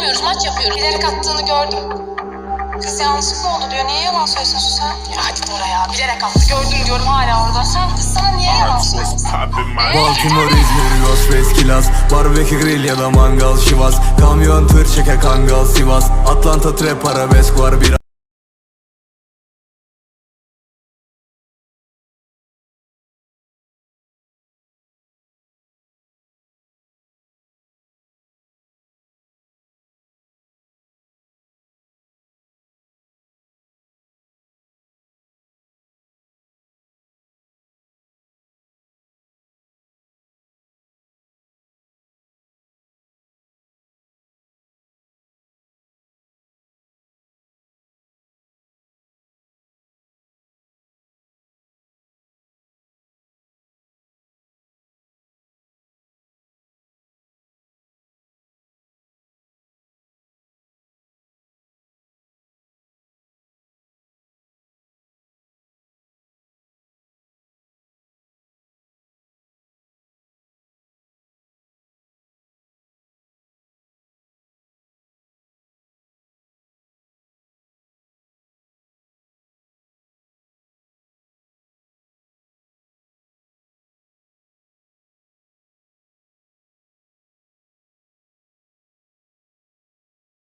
oynamıyoruz maç yapıyoruz. Bilerek attığını gördüm. Kız yanlışlıkla oldu diyor. Niye yalan söylüyorsun sen? Ya hadi Bora ya. Bilerek attı. Gördüm diyorum hala orada. Sen kız sana niye yalan söylüyorsun? Baltimore, İzmir, Ghostface, Kilas Barbekü grill ya da mangal şivas Kamyon tır çeker kangal Sivas Atlanta trap arabesk var bir